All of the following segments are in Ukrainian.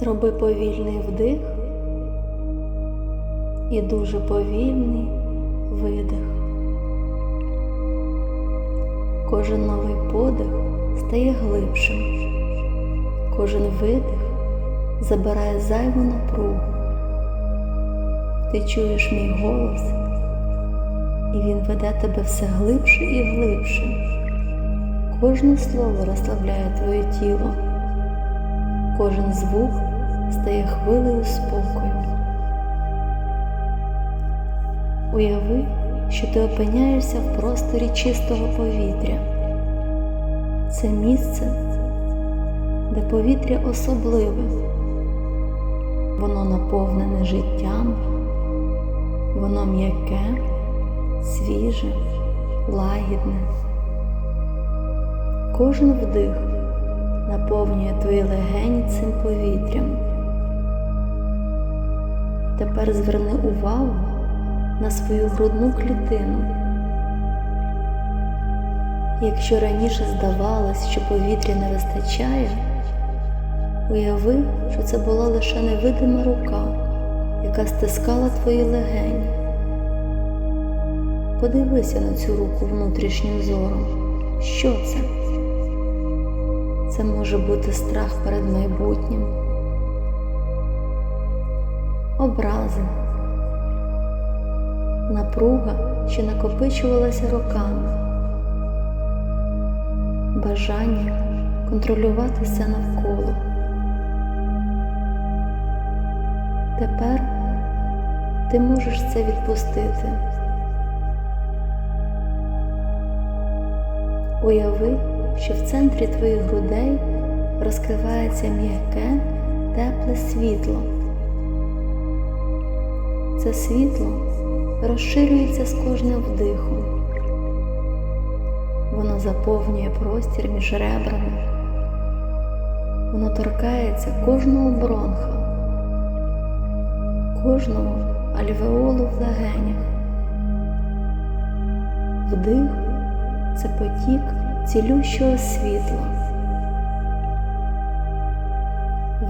Зроби повільний вдих і дуже повільний видих. Кожен новий подих стає глибшим, кожен видих забирає зайву напругу. Ти чуєш мій голос, і він веде тебе все глибше і глибше. Кожне слово розслабляє твоє тіло, кожен звук стає хвилею спокою. Уяви, що ти опиняєшся в просторі чистого повітря. Це місце, де повітря особливе, воно наповнене життям, воно м'яке, свіже, лагідне. Кожен вдих наповнює твої легені цим повітрям. Тепер зверни увагу на свою грудну клітину. Якщо раніше здавалось, що повітря не вистачає, уяви, що це була лише невидима рука, яка стискала твої легені. Подивися на цю руку внутрішнім зором. Що це? Це може бути страх перед майбутнім, образи, напруга, що накопичувалася роками, бажання контролювати все навколо. Тепер ти можеш це відпустити. Уяви, що в центрі твоїх грудей розкривається м'яке, тепле світло. Це світло розширюється з кожним вдихом. Воно заповнює простір між ребрами. Воно торкається кожного бронха, кожного альвеолу в легенях. Вдих це потік цілющого світла.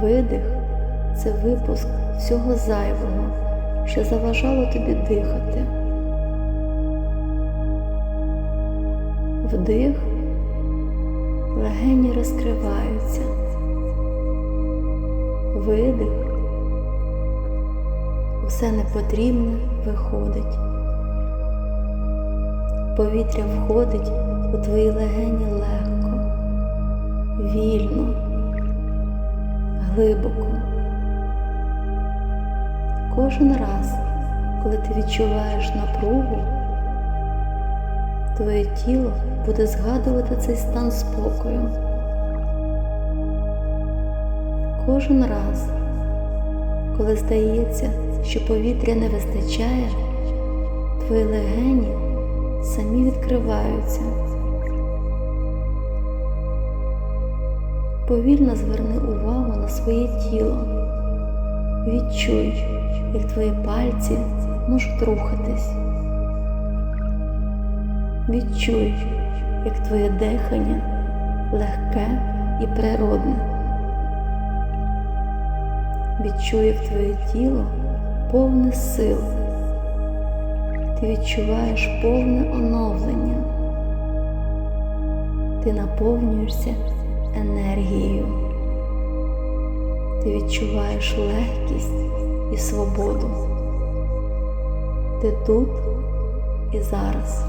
Видих це випуск всього зайвого, що заважало тобі дихати. Вдих, легені розкриваються. Видих, усе непотрібне виходить. Повітря входить у твої легені легко, вільно, глибоко. Кожен раз, коли ти відчуваєш напругу, твоє тіло буде згадувати цей стан спокою. Кожен раз, коли здається, що повітря не вистачає, твої легені самі відкриваються. Повільно зверни увагу на своє тіло. Відчуй, як твої пальці можуть рухатись. Відчуй, як твоє дихання легке і природне. Відчуй, як твоє тіло повне сил. Ти відчуваєш повне оновлення. Ти наповнюєшся енергією. Ти відчуваєш легкість і свободу. Ти тут і зараз.